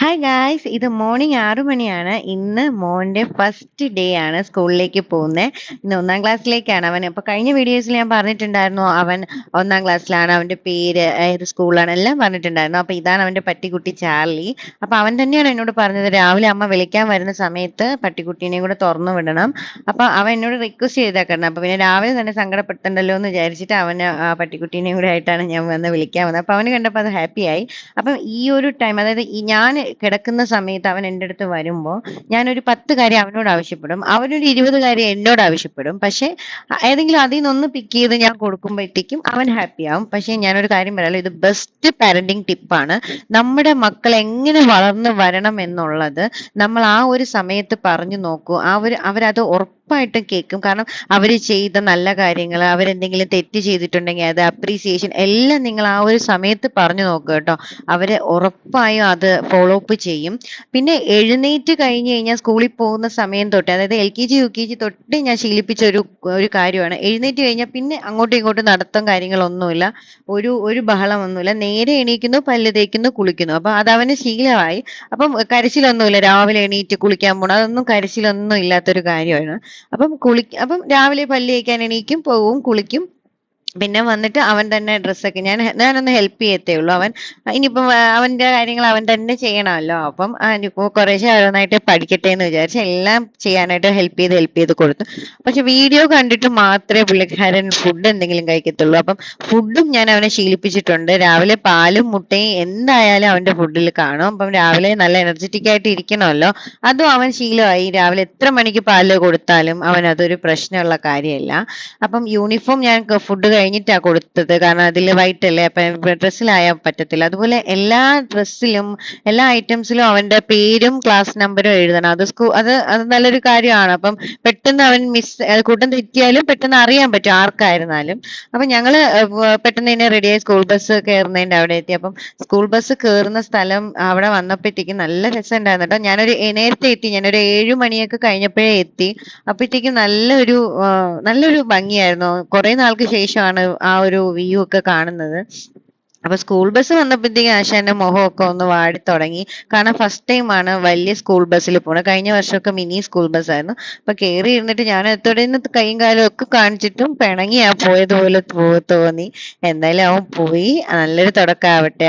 Hi guys ഇത് morning ആറു മണിയാണ്. ഇന്ന് മോന്റെ ഫസ്റ്റ് ഡേ ആണ് സ്കൂളിലേക്ക് പോകുന്നത് ഇന്ന് ഒന്നാം ക്ലാസ്സിലേക്കാണ് അവൻ. അപ്പൊ കഴിഞ്ഞ വീഡിയോസിൽ ഞാൻ പറഞ്ഞിട്ടുണ്ടായിരുന്നു അവൻ ഒന്നാം ക്ലാസ്സിലാണ് അവന്റെ പേര് ഏത് സ്കൂളാണ് എല്ലാം പറഞ്ഞിട്ടുണ്ടായിരുന്നു. അപ്പൊ ഇതാണ് അവന്റെ പട്ടിക്കുട്ടി ചാർലി. അപ്പൊ അവൻ തന്നെയാണ് എന്നോട് പറഞ്ഞത് രാവിലെ അമ്മ വിളിക്കാൻ വരുന്ന സമയത്ത് പട്ടിക്കുട്ടീനെയും കൂടെ തുറന്നു വിടണം. അപ്പൊ അവൻ എന്നോട് റിക്വസ്റ്റ് ചെയ്തേക്കണം. അപ്പൊ പിന്നെ രാവിലെ തന്നെ സങ്കടപ്പെടുത്തണ്ടല്ലോ എന്ന് വിചാരിച്ചിട്ട് അവന് പട്ടിക്കുട്ടീനെയും കൂടെ ആയിട്ടാണ് ഞാൻ വന്ന് വിളിക്കാൻ വന്നത്. അപ്പൊ അവന് കണ്ടപ്പോൾ അത് ഹാപ്പിയായി അപ്പം ഈ ഒരു ടൈം അതായത് ഈ കിടക്കുന്ന സമയത്ത് അവൻ എന്റെ അടുത്ത് വരുമ്പോൾ ഞാനൊരു പത്ത് കാര്യം അവനോട് ആവശ്യപ്പെടും. അവനൊരു ഇരുപത് കാര്യം എന്നോട് ആവശ്യപ്പെടും. പക്ഷെ ഏതെങ്കിലും അതിൽ നിന്നൊന്ന് പിക്ക് ചെയ്ത് ഞാൻ കൊടുക്കുമ്പോഴത്തേക്കും അവൻ ഹാപ്പി ആവും. പക്ഷെ ഞാനൊരു കാര്യം പറയാലോ ഇത് ബെസ്റ്റ് പാരന്റിങ് ടിപ്പാണ് നമ്മുടെ മക്കൾ എങ്ങനെ വളർന്നു വരണം എന്നുള്ളത് നമ്മൾ ആ ഒരു സമയത്ത് പറഞ്ഞു നോക്കൂ. ആ ഒരു അവരത് ഉറപ്പായിട്ടും കേൾക്കും. കാരണം അവർ ചെയ്ത നല്ല കാര്യങ്ങൾ അവരെന്തെങ്കിലും തെറ്റ് ചെയ്തിട്ടുണ്ടെങ്കിൽ അത് അപ്രീസിയേഷൻ എല്ലാം നിങ്ങൾ ആ ഒരു സമയത്ത് പറഞ്ഞു നോക്കുക കേട്ടോ. അവരെ ഉറപ്പായും അത് ഫോളോ അപ്പ് ചെയ്യും. പിന്നെ എഴുന്നേറ്റ് കഴിഞ്ഞ് കഴിഞ്ഞാൽ സ്കൂളിൽ പോകുന്ന സമയം തൊട്ട് അതായത് L K G U K G തൊട്ട് ഞാൻ ശീലിപ്പിച്ച ഒരു ഒരു കാര്യമാണ്. എഴുന്നേറ്റ് കഴിഞ്ഞാൽ പിന്നെ അങ്ങോട്ടും ഇങ്ങോട്ടും നടത്തം കാര്യങ്ങളൊന്നുമില്ല. ഒരു ഒരു ബഹളം ഒന്നുമില്ല നേരെ എണീക്കുന്നു പല്ല് തേക്കുന്നു കുളിക്കുന്നു. അപ്പൊ അത് അവന് ശീലമായി. അപ്പം കരച്ചിലൊന്നുമില്ല. രാവിലെ എണീറ്റ് കുളിക്കാൻ പോണം. അതൊന്നും കരച്ചിലൊന്നും ഇല്ലാത്തൊരു കാര്യമാണ്. അപ്പം കുളി അപ്പം രാവിലെ പല്ല് തേക്കാൻ എണീക്കും പോവും കുളിക്കും. പിന്നെ വന്നിട്ട് അവൻ തന്നെ ഡ്രസ്സൊക്കെ ഞാൻ ഞാനൊന്ന് ഹെൽപ്പ് ചെയ്യത്തേ ഉള്ളൂ. അവൻ ഇനിയിപ്പം അവന്റെ കാര്യങ്ങൾ അവൻ തന്നെ ചെയ്യണമല്ലോ. അപ്പം കുറേശ്ശെ ഓരോന്നായിട്ട് പഠിക്കട്ടെ എന്ന് വിചാരിച്ച് എല്ലാം ചെയ്യാനായിട്ട് ഹെൽപ്പ് ചെയ്ത് ഹെൽപ്പ് ചെയ്ത് കൊടുത്തു. പക്ഷെ വീഡിയോ കണ്ടിട്ട് മാത്രമേ പുള്ളിക്കാരൻ ഫുഡ് എന്തെങ്കിലും കഴിക്കത്തുള്ളൂ. അപ്പം ഫുഡും ഞാൻ അവനെ ശീലിപ്പിച്ചിട്ടുണ്ട്. രാവിലെ പാലും മുട്ടയും എന്തായാലും അവന്റെ ഫുഡിൽ കാണും. അപ്പം രാവിലെ നല്ല എനർജറ്റിക് ആയിട്ട് ഇരിക്കണമല്ലോ. അതും അവൻ ശീലമായി. രാവിലെ എത്ര മണിക്ക് പാൽ കൊടുത്താലും അവൻ അതൊരു പ്രശ്നമുള്ള കാര്യമല്ല. അപ്പം യൂണിഫോം ഞാൻ ഫുഡ് കഴിഞ്ഞിട്ടാ കൊടുത്തത്. കാരണം അതിൽ വൈറ്റ് അല്ലേ? അപ്പൊ ഡ്രസ്സിലായാൽ പറ്റത്തില്ല. അതുപോലെ എല്ലാ ഡ്രസ്സിലും എല്ലാ ഐറ്റംസിലും അവന്റെ പേരും ക്ലാസ് നമ്പറും എഴുതണം. അത് സ്കൂ അത് അത് നല്ലൊരു കാര്യമാണ്. അപ്പം പെട്ടെന്ന് അവൻ മിസ് കൂട്ടം തെറ്റിയാലും പെട്ടെന്ന് അറിയാൻ പറ്റും ആർക്കായിരുന്നാലും. അപ്പൊ ഞങ്ങൾ പെട്ടെന്ന് തന്നെ റെഡിയായി സ്കൂൾ ബസ് കയറുന്നതിന്റെ അവിടെ എത്തി. അപ്പം സ്കൂൾ ബസ് കയറുന്ന സ്ഥലം അവിടെ വന്നപ്പോഴത്തേക്കും നല്ല രസമുണ്ടായിരുന്നു കേട്ടോ. ഞാനൊരു നേരത്തെ എത്തി. ഞാനൊരു ഏഴു മണിയൊക്കെ കഴിഞ്ഞപ്പോഴേ എത്തി. അപ്പോഴത്തേക്കും നല്ലൊരു നല്ലൊരു ഭംഗിയായിരുന്നു. കുറെ നാൾക്ക് ശേഷമാണ് ആ ഒരു വ്യൂ ഒക്കെ കാണുന്നത്. അപ്പൊ സ്കൂൾ ബസ് വന്നപ്പോഴത്തേക്കും ആശാന്റെ ഒക്കെ ഒന്ന് വാടി തുടങ്ങി. കാരണം ഫസ്റ്റ് ടൈം ആണ് വലിയ സ്കൂൾ ബസ്സിൽ പോണത്. കഴിഞ്ഞ വർഷമൊക്കെ മിനി സ്കൂൾ ബസ് ആയിരുന്നു. അപ്പൊ കയറി ഇരുന്നിട്ട് ഞാൻ എത്തോടെ കൈയും കാലും ഒക്കെ കാണിച്ചിട്ടും പിണങ്ങിയാ പോയതുപോലെ പോലെ തോന്നി. എന്തായാലും അവൻ പോയി. നല്ലൊരു തുടക്കം ആവട്ടെ